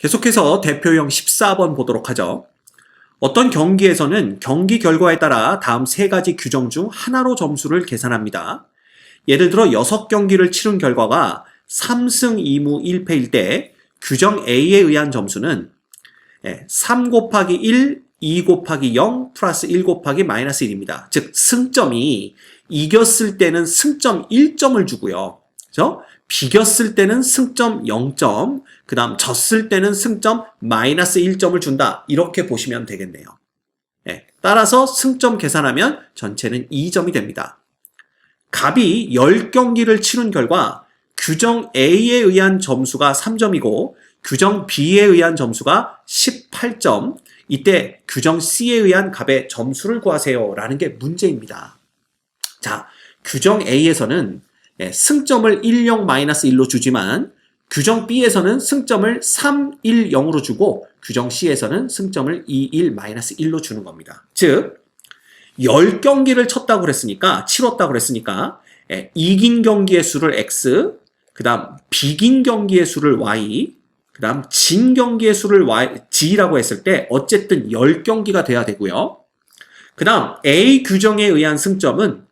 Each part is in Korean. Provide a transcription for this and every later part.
계속해서 대표형 14번 보도록 하죠. 어떤 경기에서는 경기 결과에 따라 다음 세 가지 규정 중 하나로 점수를 계산합니다. 예를 들어 6경기를 치른 결과가 3승 2무 1패일 때 규정 A에 의한 점수는 3 곱하기 1, 2 곱하기 0 플러스 1 곱하기 마이너스 1입니다. 즉 승점이 이겼을 때는 승점 1점을 주고요. 그죠? 비겼을 때는 승점 0점, 그 다음 졌을 때는 승점 마이너스 1점을 준다. 이렇게 보시면 되겠네요. 예, 따라서 승점 계산하면 전체는 2점이 됩니다. 갑이 10경기를 치른 결과 규정 A에 의한 점수가 3점이고 규정 B에 의한 점수가 18점, 이때 규정 C에 의한 값의 점수를 구하세요. 라는 게 문제입니다. 자, 규정 A에서는 예, 승점을 10-1로 주지만 규정 B에서는 승점을 3, 1, 0으로 주고 규정 C에서는 승점을 2, 1, 1로 주는 겁니다. 즉 10경기를 쳤다고 그랬으니까 치렀다고 그랬으니까 예, 이긴 경기의 수를 X, 그 다음 비긴 경기의 수를 Y, 그 다음 진 경기의 수를 Y, G라고 했을 때 어쨌든 10경기가 돼야 되고요. 그 다음 A 규정에 의한 승점은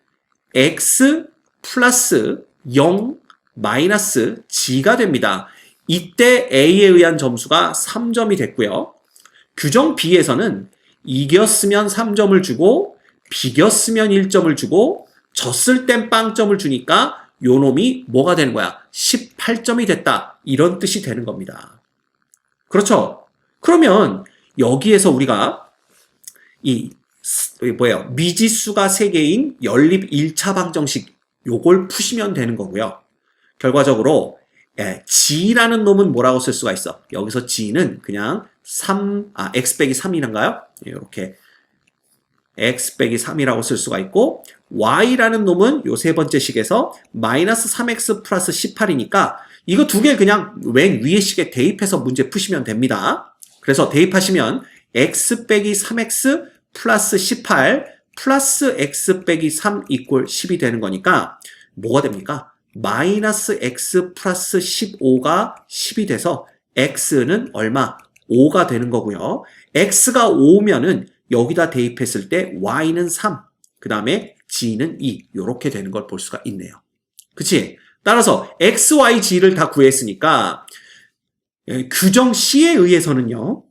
X 플러스 0 마이너스 G가 됩니다. 이때 A에 의한 점수가 3점이 됐고요. 규정 B에서는 이겼으면 3점을 주고 비겼으면 1점을 주고 졌을 땐 빵점을 주니까 요 놈이 뭐가 되는 거야? 18점이 됐다. 이런 뜻이 되는 겁니다. 그렇죠? 그러면 여기에서 우리가 이 뭐예요? 미지수가 3개인 연립 1차 방정식 요걸 푸시면 되는 거고요. 결과적으로 예, G라는 놈은 뭐라고 쓸 수가 있어? 여기서 G는 그냥 3, 아, X 빼기 3이란가요? 이렇게 X 빼기 3이라고 쓸 수가 있고 Y라는 놈은 요 세 번째 식에서 마이너스 3X 플러스 18이니까 이거 두 개 그냥 왼 위에 식에 대입해서 문제 푸시면 됩니다. 그래서 대입하시면 X 빼기 3X 플러스 18 플러스 X 빼기 3 이꼴 10이 되는 거니까 뭐가 됩니까? 마이너스 x 플러스 15가 10이 돼서 x는 얼마? 5가 되는 거고요. x가 5면은 여기다 대입했을 때 y는 3, 그 다음에 g는 2 이렇게 되는 걸 볼 수가 있네요. 그치? 따라서 x, y, g를 다 구했으니까 예, 규정 C에 의해서는요.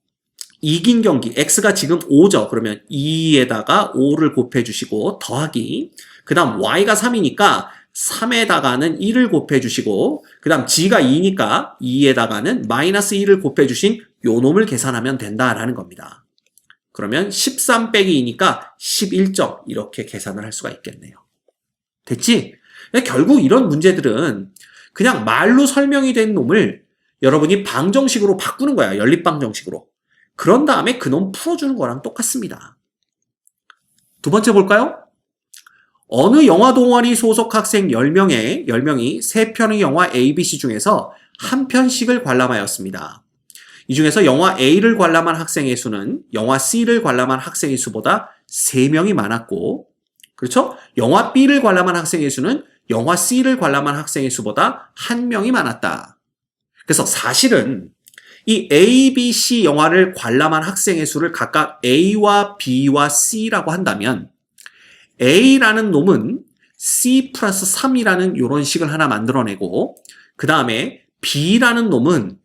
이긴 경기 x가 지금 5죠. 그러면 2에다가 5를 곱해 주시고 더하기 그 다음 y가 3이니까 3에다가는 1을 곱해 주시고 그 다음 g가 2니까 2에다가는 마이너스 1을 곱해 주신 요 놈을 계산하면 된다라는 겁니다. 그러면 13 빼기 2니까 11점 이렇게 계산을 할 수가 있겠네요. 됐지? 결국 이런 문제들은 그냥 말로 설명이 된 놈을 여러분이 방정식으로 바꾸는 거야. 연립방정식으로. 그런 다음에 그놈 풀어주는 거랑 똑같습니다. 두 번째 볼까요? 어느 영화 동아리 소속 학생 10명의 10명이 세 편의 영화 ABC 중에서 한 편씩을 관람하였습니다. 이 중에서 영화 A를 관람한 학생의 수는 영화 C를 관람한 학생의 수보다 3명이 많았고 그렇죠? 영화 B를 관람한 학생의 수는 영화 C를 관람한 학생의 수보다 1명이 많았다. 그래서 사실은 이 A, B, C 영화를 관람한 학생의 수를 각각 A와 B와 C라고 한다면 A라는 놈은 C 플러스 3이라는 이런 식을 하나 만들어내고 그 다음에 B라는 놈은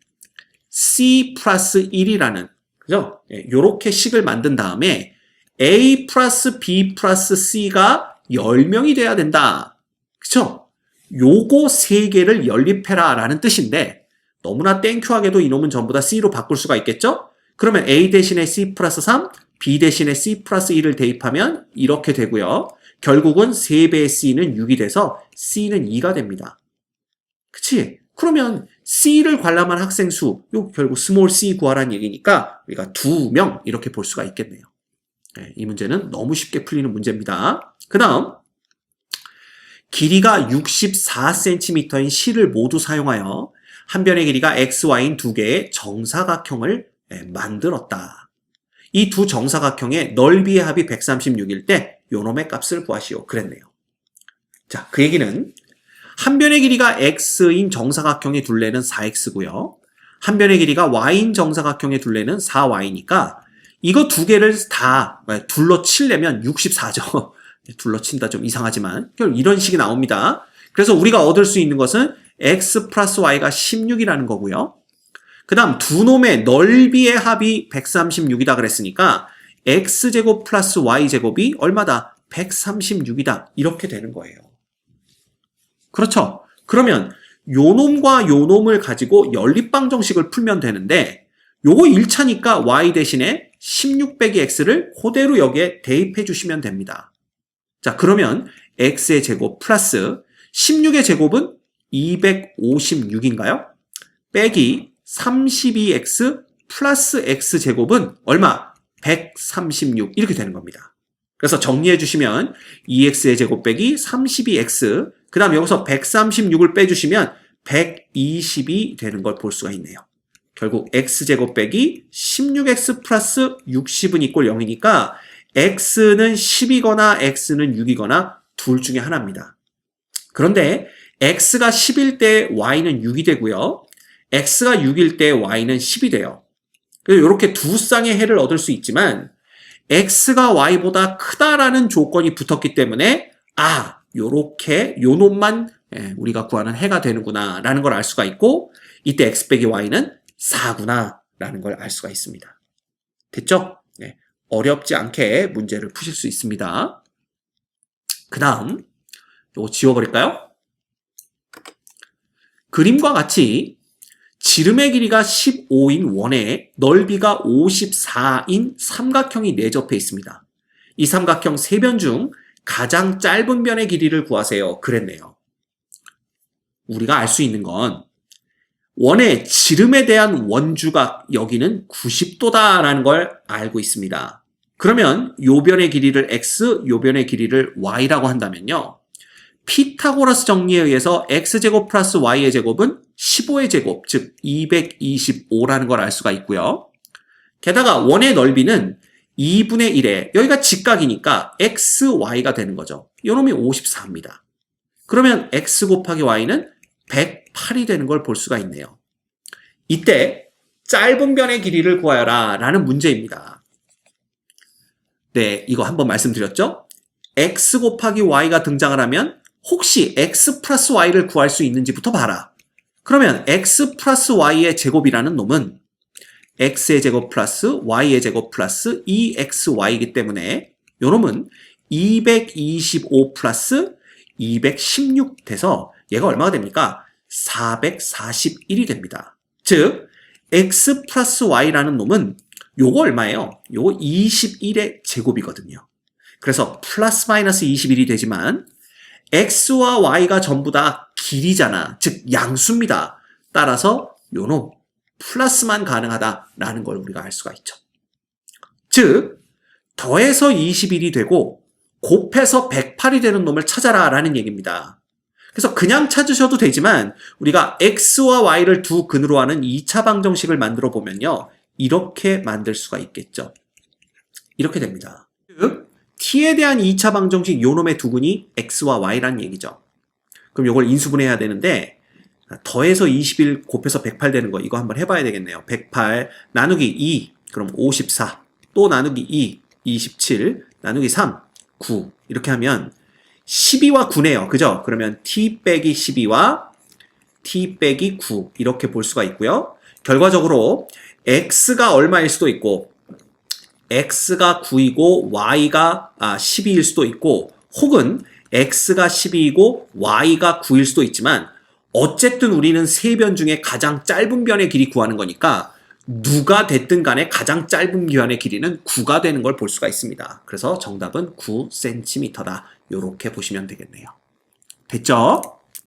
C 플러스 1이라는 그죠? 이렇게 식을 만든 다음에 A 플러스 B 플러스 C가 10명이 돼야 된다. 그쵸? 요거 세 개를 연립해라 라는 뜻인데 너무나 땡큐하게도 이놈은 전부 다 C로 바꿀 수가 있겠죠? 그러면 A 대신에 C 플러스 3, B 대신에 C 플러스 1을 대입하면 이렇게 되고요. 결국은 3배의 C는 6이 돼서 C는 2가 됩니다. 그치? 그러면 C를 관람한 학생 수, 요 결국 스몰 C 구하라는 얘기니까 우리가 2명 이렇게 볼 수가 있겠네요. 네, 이 문제는 너무 쉽게 풀리는 문제입니다. 그 다음 길이가 64cm인 실을 모두 사용하여 한 변의 길이가 XY인 두 개의 정사각형을 만들었다. 이 두 정사각형의 넓이의 합이 136일 때 요놈의 값을 구하시오. 그랬네요. 자, 그 얘기는 한 변의 길이가 x인 정사각형의 둘레는 4x고요. 한 변의 길이가 y인 정사각형의 둘레는 4y니까 이거 두 개를 다 둘러치려면 64죠. 둘러친다 좀 이상하지만 이런 식이 나옵니다. 그래서 우리가 얻을 수 있는 것은 x 플러스 y가 16이라는 거고요. 그 다음 두 놈의 넓이의 합이 136이다 그랬으니까 x제곱 플러스 y제곱이 얼마다? 136이다. 이렇게 되는 거예요. 그렇죠? 그러면 요 놈과 요 놈을 가지고 연립방 정식을 풀면 되는데 요거 1차니까 y 대신에 16 빼기 x를 그대로 여기에 대입해 주시면 됩니다. 자, 그러면 x의 제곱 플러스 16의 제곱은 256인가요? 빼기 32x 플러스 x 제곱은 얼마? 136 이렇게 되는 겁니다. 그래서 정리해 주시면 2x의 제곱 빼기 32x 그 다음 여기서 136을 빼주시면 120이 되는 걸 볼 수가 있네요. 결국 x제곱 빼기 16x 플러스 60은 이꼴 0이니까 x는 10이거나 x는 6이거나 둘 중에 하나입니다. 그런데 x가 10일 때 y는 6이 되고요. X가 6일 때 y는 10이 돼요. 그래서 이렇게 두 쌍의 해를 얻을 수 있지만 x가 y보다 크다라는 조건이 붙었기 때문에 아, 요렇게 요 놈만 예, 우리가 구하는 해가 되는구나 라는 걸 알 수가 있고 이때 x 빼기 y는 4구나 라는 걸 알 수가 있습니다. 됐죠? 네, 어렵지 않게 문제를 푸실 수 있습니다. 그 다음 요거 지워버릴까요? 그림과 같이 지름의 길이가 15인 원에 넓이가 54인 삼각형이 내접해 있습니다. 이 삼각형 세 변 중 가장 짧은 변의 길이를 구하세요. 그랬네요. 우리가 알 수 있는 건 원의 지름에 대한 원주가 여기는 90도다라는 걸 알고 있습니다. 그러면 요 변의 길이를 x, 요 변의 길이를 y라고 한다면요. 피타고라스 정리에 의해서 x제곱 플러스 y의 제곱은 15의 제곱, 즉 225라는 걸 알 수가 있고요. 게다가 원의 넓이는 2분의 1에 여기가 직각이니까 xy가 되는 거죠. 요놈이 54입니다. 그러면 x 곱하기 y는 108이 되는 걸 볼 수가 있네요. 이때 짧은 변의 길이를 구하여라 라는 문제입니다. 네, 이거 한번 말씀드렸죠? x 곱하기 y가 등장을 하면 혹시 x 플러스 y를 구할 수 있는지부터 봐라. 그러면 x 플러스 y의 제곱이라는 놈은 x의 제곱 플러스 y의 제곱 플러스 2xy이기 때문에 요 놈은 225 플러스 216 돼서 얘가 얼마가 됩니까? 441이 됩니다. 즉 x 플러스 y라는 놈은 요거 얼마예요? 요거 21의 제곱이거든요. 그래서 플러스 마이너스 21이 되지만 x와 y가 전부 다 길이잖아. 즉 양수입니다. 따라서 요놈 플러스만 가능하다라는 걸 우리가 알 수가 있죠. 즉 더해서 21이 되고 곱해서 108이 되는 놈을 찾아라 라는 얘기입니다. 그래서 그냥 찾으셔도 되지만 우리가 x와 y를 두 근으로 하는 2차 방정식을 만들어 보면요. 이렇게 만들 수가 있겠죠. 이렇게 됩니다. 즉 t에 대한 2차 방정식 요 놈의 두 근이 x와 y라는 얘기죠. 그럼 이걸 인수분해해야 되는데 더해서 21 곱해서 108 되는 거 이거 한번 해봐야 되겠네요. 108 나누기 2 그럼 54 또 나누기 2 27 나누기 3 9 이렇게 하면 12와 9네요. 그죠? 그러면 t 빼기 12와 t 빼기 9 이렇게 볼 수가 있고요. 결과적으로 x가 얼마일 수도 있고 x가 9이고 y가 아, 12일 수도 있고 혹은 x가 12이고 y가 9일 수도 있지만 어쨌든 우리는 세 변 중에 가장 짧은 변의 길이 구하는 거니까 누가 됐든 간에 가장 짧은 변의 길이는 9가 되는 걸 볼 수가 있습니다. 그래서 정답은 9cm다. 이렇게 보시면 되겠네요. 됐죠?